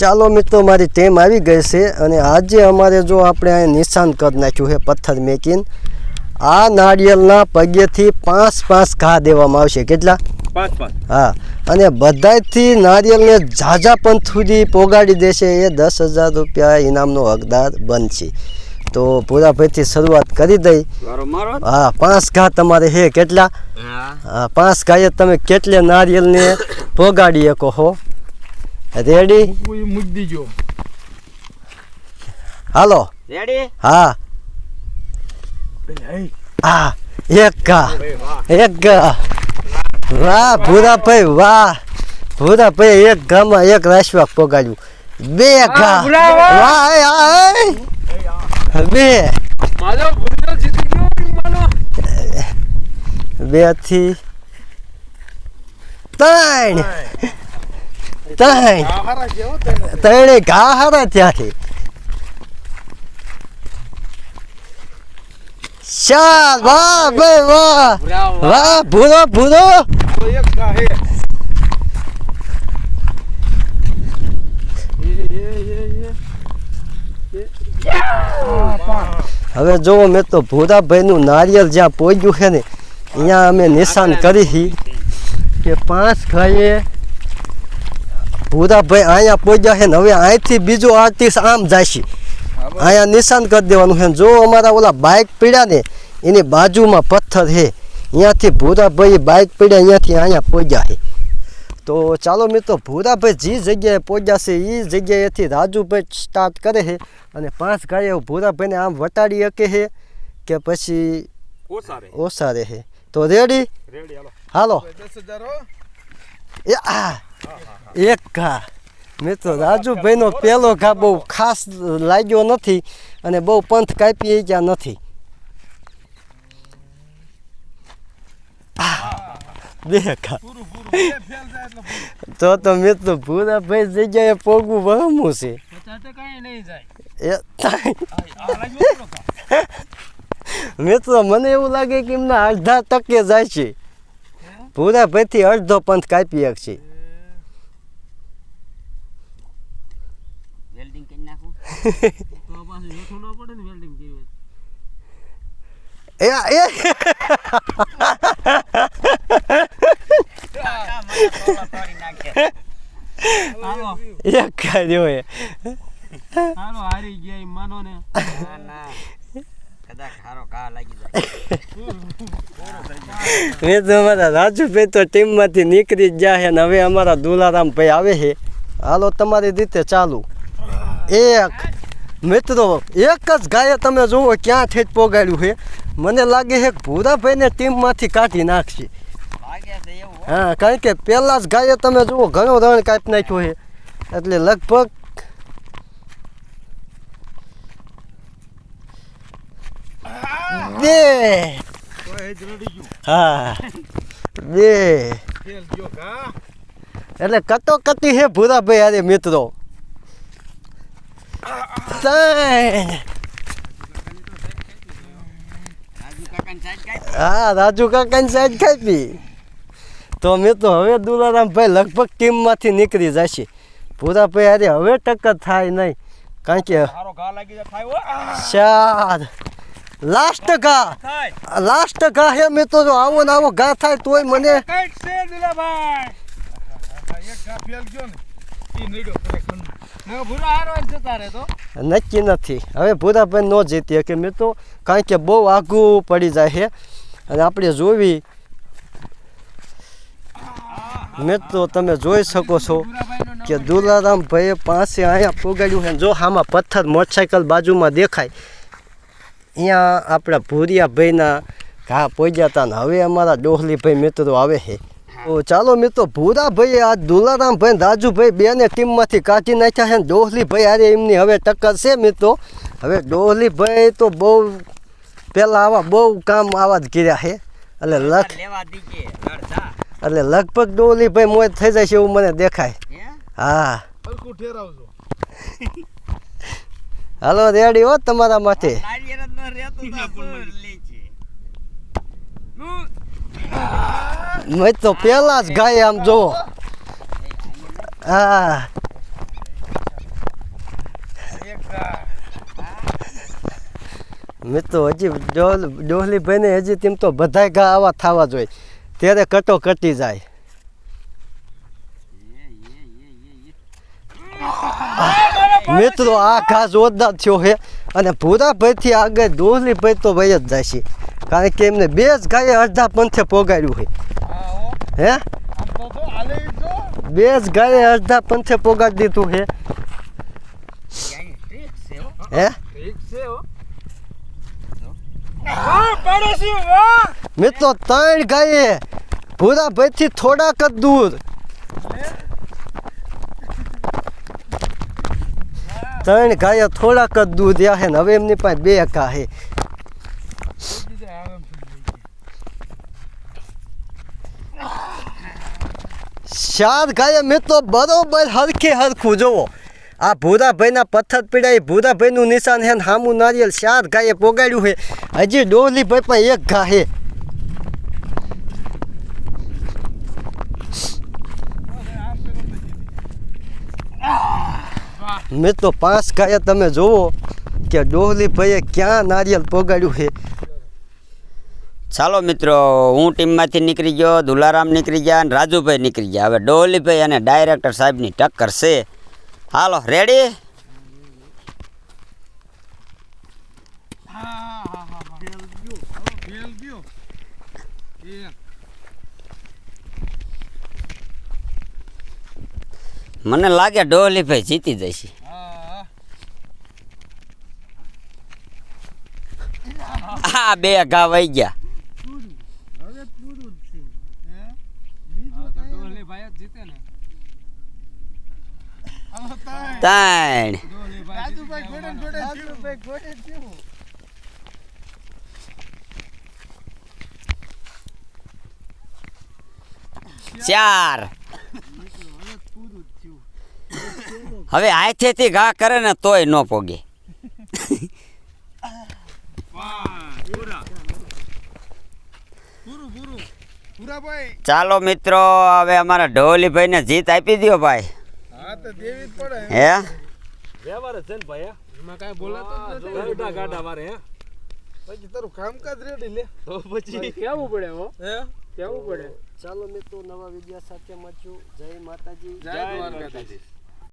ચાલો મિત્રો મારી ટીમ આવી ગઈ છે અને આજે અમારે જો આપણે અહીં નિશાન કરી નાખ્યું છે પથ્થર મેકીને આ નાળિયેરના પગેથી પાંચ પાંચ ઘા દેવામાં આવશે. કેટલા? હા અને બધાયથી નારિયેલને ઝાઝા પંથ સુધી પોગાડી દેશે એ દસ હજાર રૂપિયા ઇનામનો હકદાર બનશે. તો પૂરાભાઈથી શરૂઆત કરી દઈ. હા પાંચ ઘા તમારે હે કેટલા? હા. હા પાંચ ઘાએ તમે કેટલે નારિયેલને પોગાડી શકો હો? રેડી મૂકી દીજો. હાલો રેડી હા. હા એક ગા એક ગા વાહ. ભૂરાભાઈ વાહ. ભૂરાભાઈ એક ગામમાં એક રાશવાક પોગાડ્યું. બે ગા વાહ આય, આય. બે. બેથી ત્રણ. ત્રણ ત્રણે ઘા હારા ત્યાંથી. ચાર વાહ બે વાહ. વાહ. ભૂરો ભૂરો. હવે જો મેં તો ભૂરાભાઈનું નારિયેળ જ્યાં પહોંચ્યું છે ને અહીંયા અમે નિશાન કરી કે પાંચ ખાઈએ ભૂરાભાઈ અહીંયા પહોંચ્યા છે ને હવે અહીંથી બીજો આર્ટિસ્ટ આમ જાય છે અહીંયા નિશાન કરી દેવાનું છે જો અમારા ઓલા બાઇક પીડ્યા ને એની બાજુમાં પથ્થર છે. અહીંયાથી ભૂરાભાઈ બાઇક પીડ્યા અહીંયાથી અહીંયા પહોંચ્યા છે. તો ચાલો મિત્રો ભૂરાભાઈ જે જગ્યાએ પહોંચ્યા છે એ જગ્યાએથી રાજુભાઈ સ્ટાર્ટ કરે છે અને પાંચ ગાયો ભૂરાભાઈને આમ વટાડી શકે છે કે પછી ઓસારે. છે. ઓછા રહે તો રેડી? રેડી હાલો. એ આ. એક ઘા. મિત્રો રાજુભાઈનો પહેલો ઘા બહુ ખાસ લાગ્યો નથી અને બહુ પંથ કાપી ગયા નથી. તો તો મિત્રો ભૂરાભાઈ જગ્યાએ પોગવું વહમું છે. મિત્રો મને એવું લાગે કે એમના અડધા ટકે જાય છે. ભૂરાભાઈથી અડધો પંથ કાપી શકશે વેલ્ડિંગ કરી નાખું તો પાછું જાય મેં તો અમારા ટીમમાંથી નીકળી જ છે ને હવે અમારા દુલારામ ભાઈ આવે છે હાલો તમારી રીતે ચાલુ એક મિત્રો એક જ ગાયે તમે જુઓ ક્યાં જ પોગાડ્યું છે. મને લાગે છે કે ભૂરાભાઈને ટીમમાંથી કાઢી નાખશે. હો. કારણ કે પહેલાં જ ગાયે તમે જુઓ ઘણો રણ કાપી નાખ્યો છે. એટલે લગભગ બે. હા બે. એટલે કટોકટી હે ભૂરાભાઈ અરે મિત્રો. ત્રણ રાજુ કાકાની સાઈડ કાઢી હા રાજુ કાકાની સાઈડ કાપી તો હવે હવે દુલારામભાઈ લગભગ ટીમમાંથી નીકળી જશે. ભૂરાભાઈ અરે હવે ટક્કર થાય નહીં. કારણ કે ચાર લાસ્ટ ઘા. લાસ્ટ ઘા હે મેં જો આવો ને આવો ઘા થાય તોય મને ફેલ ગયો ને. તો. નક્કી નથી. હવે ભૂરાભાઈ ન જીતીએ કે મિત્રો કારણ કે બહુ આઘું પડી જાય છે. અને આપણે જોવી. મિત્રો તમે જોઈ શકો છો કે દુલારામ ભાઈએ પાસે અહીંયા પોગાડ્યું છે. જો આમાં પથ્થર મોટરસાઇકલ બાજુમાં દેખાય. અહીંયા આપણા ભૂરિયાભાઈના ઘા પોગ્યા હતા. ને હવે અમારા ડોહલીભાઈ મિત્રો આવે છે. તો ચાલો મિત્રો ભૂરા ભાઈએ આ દુલારામ ભાઈ ને રાજુભાઈ બેને ટીમમાંથી કાઢી નાખ્યા છે ને ડોહલી ભાઈ અરે એમની હવે ટક્કર છે મિત્રો. હવે ડોહલી ભાઈ તો બહુ પહેલાં આવા બહુ કામ આવા જ કર્યા છે. એટલે લખ લેવા દીજે એટલે લગભગ ડોહલી ભાઈ મોજ થઈ જાય છે એવું મને દેખાય. હે? હા. હાલો રેડી હો તમારા માટે મેં તો પેલા જ ગાય આમ જોવો હા મિત્રો હજી ડોલ ડોહલીભાઈને હજી તેમ તો બધાય ઘા આવા થવા જોઈએ ત્યારે કટો કટી જાય. મિત્રો આ ઘા જોરદાર થયો છે અને ભૂરાભાઈથી આગળ ડોહલી ભાઈ તો ભાઈ જ જાય છે કારણ કે એમને બે જ ગાયે અડધા પંથે પોગાડ્યું છે હા? હે બેસ ગાયે અડધા પંથે પોગાડી દીધું હે. હો? મિત્રો, ત્રણ ગાયે ભાઈ થી થોડાક જ દૂર. ત્રણ ગાયો થોડાક જ દૂર રહ્યા હે ને હવે એમની પાસે બે કા છે બીજા આવે એમ ચાર ગાયે મિત્રો બરોબર હરખે હરખું જોવો આ ભૂરાભાઈના પથ્થર પીડા એ ભૂરાભાઈનું નિશાન હે ને હામું નારિયેલ ચાર ગાયે પોગાડ્યું છે હજી ડોલીભાઈ પણ એક ઘા હે. મેં તો પાંચ ગાયે તમે જોવો કે ડોહલીભાઈએ ક્યાં નારિયેલ પોગાડ્યું છે ચાલો મિત્રો, હું ટીમમાંથી નીકળી ગયો, દુલારામ નીકળી ગયા અને રાજુભાઈ નીકળી ગયા. હવે ડોલીભાઈ અને ડાયરેક્ટર સાહેબની ટક્કર છે. હાલો રેડી મને લાગે ડોલીભાઈ જીતી જશે. હા બે ઘા વહી ગયા હવે પૂરું જ છે હે બીજું તો ડોલે ભાઈ જ જીતે ને હાલો તાય ત્રણ. ચાર. હવે હાથેથી ઘા કરે ને તોય ન પોગે. ચાલો મિત્રો, હવે અમારા ઢોલીભાઈને જીત આપી દો ભાઈ. હે? વ્યવહાર છે ને ભાઈ એમાં કાંઈ બોલાતો જ નથી. ગાડા ગાડા મારે હે? પછી તારું કામકાજ રેડી લે. તો પછી કેવું પડે હો? હે? કેવું પડે? ચાલો મિત્રો નવા વીડિયો સાથે મળશું. જય માતાજી. જય દ્વારકાધીશ.